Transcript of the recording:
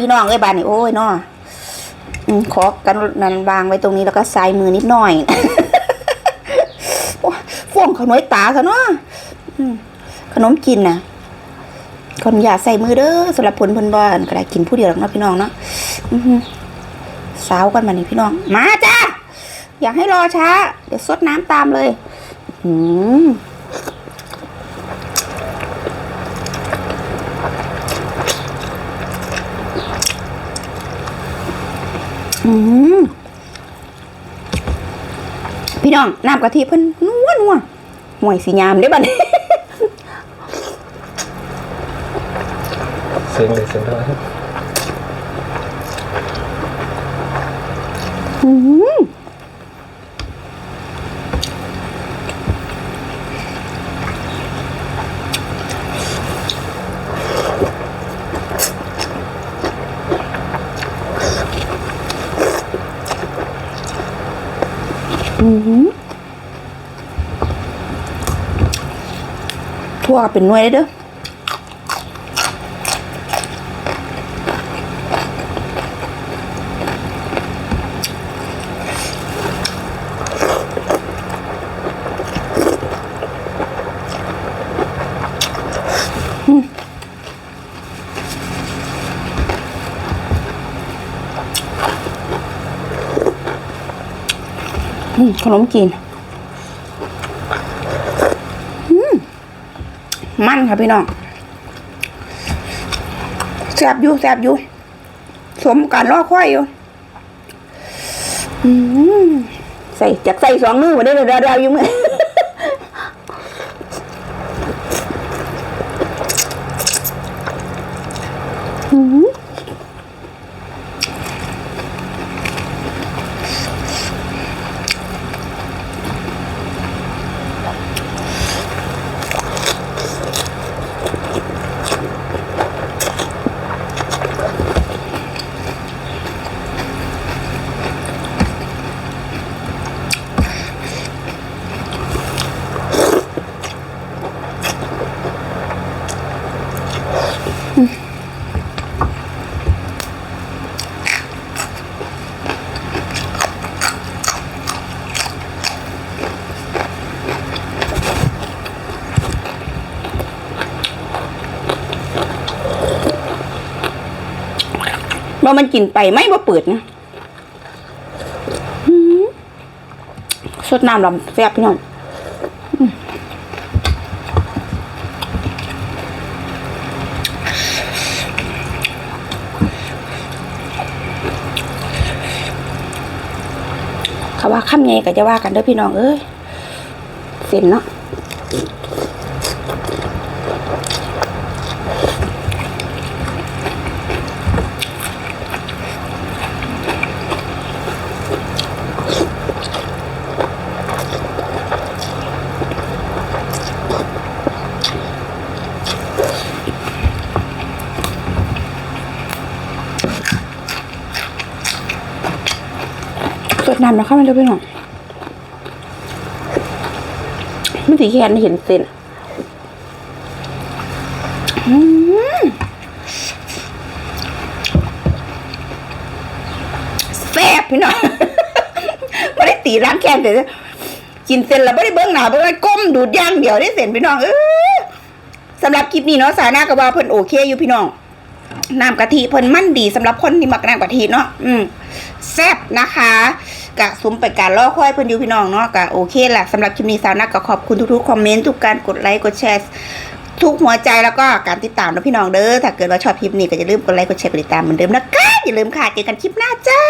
พี่น้องเอ้ยบานนี่โอ้ยเนาะอืมขอกันนันวางไว้ตรงนี้แล้วก็ใส่มือนิดหน่อยฟ่วงขนมตาซะเนาะอืมขนมกินน่ะขออนุญาตใส่มือเด้อสำหรับผลเพิ่นบ่อนก็ได้กินผู้เดียวหรอกเนาะพี่น้องเนาะสาวกันมานี่พี่น้อง มาจ้าอยากให้รอช้า เดี๋ยวซดน้ำตามเลย อืม อืมพี่น้องน้ำกะทิเพิ่นนัวนัวห่วยสียามได้บัดนี้เสียงเลยเสียงเท่าไหร่อืม ทั่วเป็นหน่วยเลยเด้อ ขนมจีนมันค่ะพี่น้องแซบอยู่แซบอยู่ สมการรอค่อยอยู่ใส่จากใส่สองมือมาได้เลยดาวๆอยู่มืออืม ว่ามันกินไปไหม่ว่าเปิดนะอื้อหือสดน้ำลำแซ่บพี่น้อง เขาว่าข้ามไงก็จะว่ากันเด้อพี่น้องเอ้ยเส้นเนาะ ดน้ำนะครับมันจะเป็นหรองมันสีแคนเห็นเส้นอืมแซ่บพี่น้องไม่ได้ตีร้านแคนแต่กินเส้นแล้วไม่ได้เบิ้งหนาเบิ้งหน้ก้มดูดย่างเดียวได้เส้นพี่น้องเออสำหรับคลิปนี้เนาะสาหน้ากับว่าเพิ่นโอเคอยู่พี่น้องน้ำกะทิเพิ่นมั่นดีสำหรับคนที่มักน้ำกะทิเนาะอืมแซ่บนะคะ กะสมไปการล่อค่อยเพิ่นอยู่พี่น้องเนาะกะโอเคแหละสำหรับคลิปนี้สาวนักก็ขอบคุณทุกๆคอมเมนต์ทุกการกดไลค์กดแชร์ทุกหัวใจแล้วก็การติดตามนะพี่น้องเด้อถ้าเกิดว่าชอบคลิปนี้ก็อย่าลืมกดไลค์กดแชร์กดติดตามเหมือนเดิมนะคะอย่าลืมค่ะเจอกันคลิปหน้าจ้า